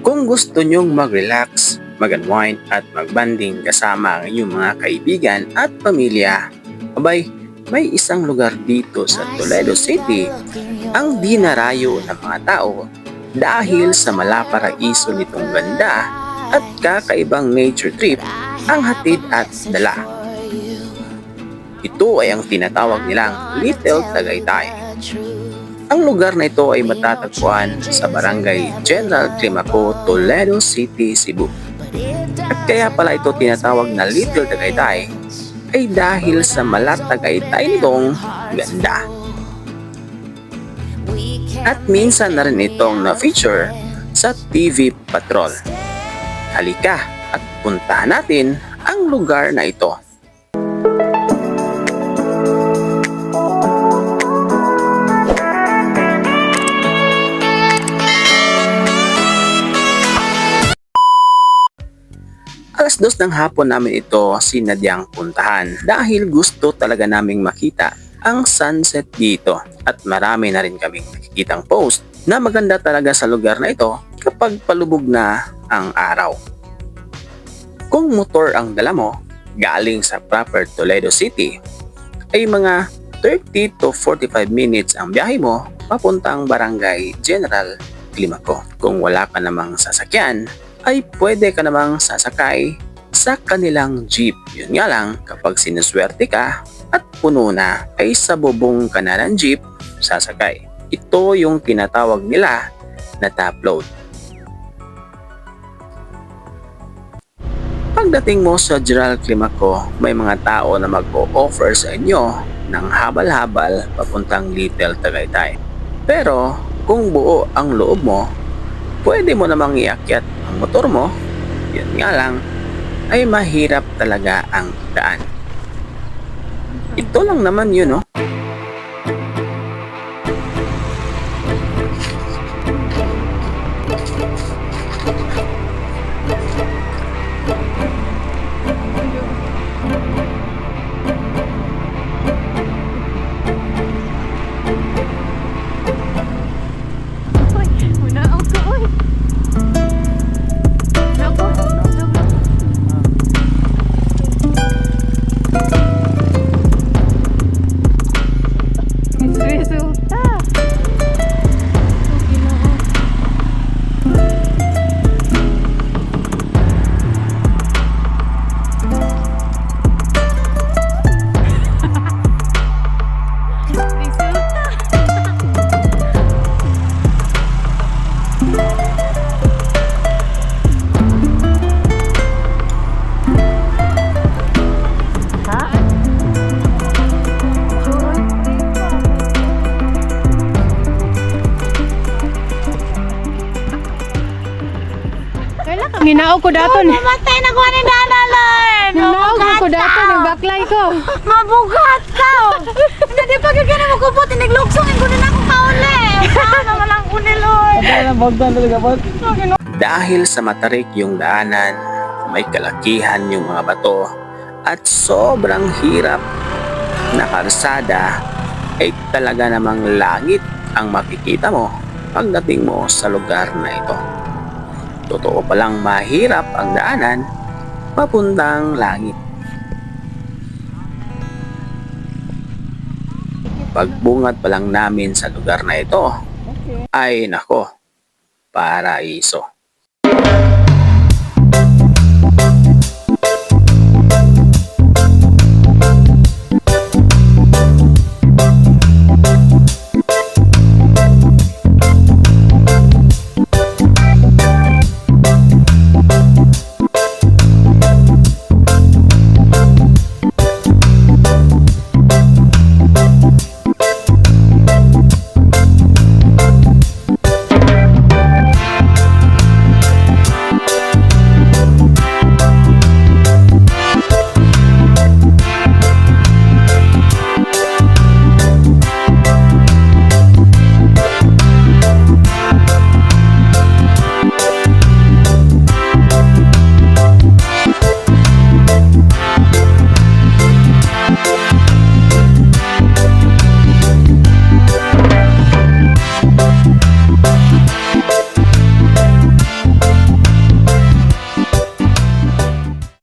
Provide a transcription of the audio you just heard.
Kung gusto nyong mag-relax, mag-unwind at mag-banding kasama ang inyong mga kaibigan at pamilya, abay, may isang lugar dito sa Toledo City ang dinarayo ng mga tao dahil sa malaparaiso nitong ganda at kakaibang nature trip ang hatid at dala. Ito ay ang tinatawag nilang Little Tagaytay. Ang lugar na ito ay matatagpuan sa Barangay General Climaco, Toledo City, Cebu. At kaya pala ito tinatawag na Little Tagaytay ay dahil sa malatagaytay nitong ganda. At minsan na rin itong na-feature sa TV Patrol. Halika at puntahan natin ang lugar na ito. Alas dos ng hapon namin ito sinadyang puntahan dahil gusto talaga naming makita ang sunset dito at marami na rin kaming nakikitang post na maganda talaga sa lugar na ito kapag palubog na ang araw. Kung motor ang dala mo galing sa proper Toledo City ay mga 30 to 45 minutes ang biyahe mo papuntang Barangay General Climaco. Kung wala ka namang sasakyan, ay pwede ka namang sasakay sa kanilang jeep. Yun nga lang, kapag sinuswerte ka at puno na, ay sa bubong ka na ng jeep sasakay. Ito yung tinatawag nila na top load. Pagdating mo sa General Climaco, may mga tao na mag-o-offer sa inyo ng habal-habal papuntang Little Tagaytay. Pero kung buo ang loob mo, pwede mo namang iakyat ang motor mo, yun nga lang, ay mahirap talaga ang daan. Ito lang naman yun, no? Minaw ko dato ni. Mamatay na ko ni Nana Lord! Minaw ko ko dato ni baklay ko. Mabugat ka! Hindi pa ka na magkupot, iniglugsongin ko din ako kauli! Saan naman ang kuni Lord? Dahil sa matarik yung daanan, may kalakihan yung mga bato at sobrang hirap na karsada ay talaga namang langit ang makikita mo pagdating mo sa lugar na ito. Totoo palang mahirap ang daanan papuntang langit. Pagbungat pa lang namin sa lugar na ito, ay nako, paraiso.